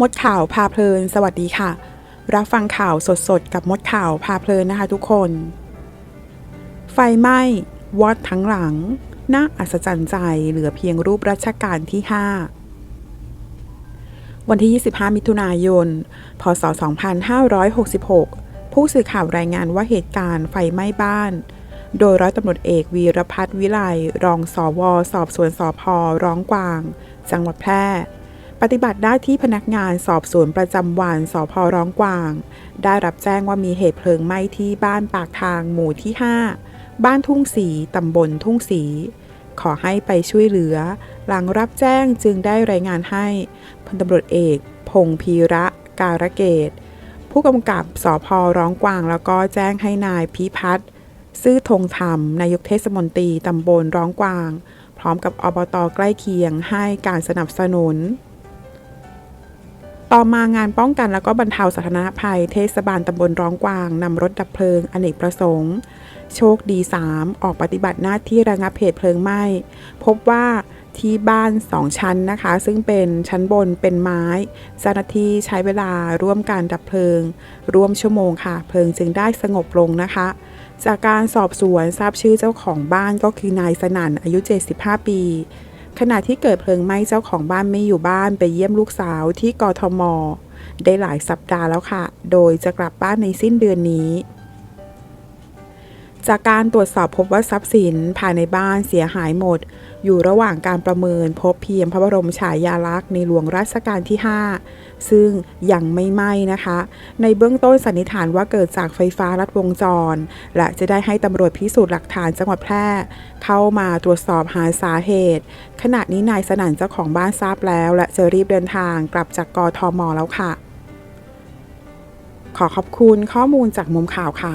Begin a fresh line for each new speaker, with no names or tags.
มดข่าวพาเพลิน สวัสดีค่ะ รับฟังข่าวสดๆ กับมดข่าวพาเพลินนะคะทุกคน ไฟไหม้วอดทั้งหลัง น่าอัศจรรย์ใจเหลือเพียงรูปรัชกาลที่ 5 วันที่ 25 มิถุนายน พศ 2566 ผู้สื่อข่าวรายงานว่าเหตุการณ์ไฟไหม้บ้าน โดยร้อยตำรวจเอกวีรพัฒน์วิไลรองสอวสอบสวนสอพร้องกวาง จังหวัดแพร่ ปฏิบัติหน้ที่พนักงานสอบสวนประจำวันสพร้องกวาง ได้รับแจ้งว่ามีเหตุเพลิงไหม้ที่บ้านปากทางหมู่ที่ 5 บ้านทุ่งสีตำบลทุ่งสี ขอให้ไปช่วยเหลือ หลังรับแจ้งจึงได้รายงานให้พลตำรวจเอก พงพีระการะเกต ผู้กำกับสพร้องกวางแล้วก็แจ้งให้นายพิพัฒน์ซื่อธงธรรมนายกเทศมนตรีตำบลร้องกวาง พร้อมกับอบตใกล้เคียงให้การสนับสนุน ต่อมางานป้องกันและก็บรรเทาสาธารณภัย เทศบาลตำบลร้องกวางนำรถดับเพลิง อเนกประสงค์ โชคดี 3 ออกปฏิบัติหน้าที่ระงับเหตุเพลิงไหม้ พบว่าที่บ้าน 2 ชั้นนะคะ ซึ่งเป็นชั้นบนเป็นไม้เจ้าหน้าที่ใช้เวลาร่วมการดับเพลิง ร่วมชั่วโมงค่ะ เพลิงจึงได้สงบลงนะคะ จากการสอบสวนทราบชื่อเจ้าของบ้านก็คือนายสนั่นอายุ 75 ปี ขณะที่เกิดเพลิงไหม้เจ้าของบ้านไม่อยู่บ้านไปเยี่ยมลูกสาวที่กทม ได้หลายสัปดาห์แล้วค่ะ โดยจะกลับบ้านในสิ้นเดือนนี้ จากการตรวจสอบพบว่าทรัพย์สินภายในบ้านเสียหายหมด อยู่ระหว่างการประเมินพบเพียงพระบรมฉายาลักษณ์ในหลวงรัชกาลที่ 5 ซึ่งยังไม่ไหม้นะคะ ในเบื้องต้นสันนิษฐานว่าเกิดจากไฟฟ้าลัดวงจร และจะได้ให้ตำรวจพิสูจน์หลักฐานจังหวัดแพร่ เข้ามาตรวจสอบหาสาเหตุ ขณะนี้นายสนั่นเจ้าของบ้านทราบแล้ว และจะรีบเดินทางกลับจากกทมแล้วค่ะ ขอขอบคุณข้อมูลจากมุมข่าวค่ะ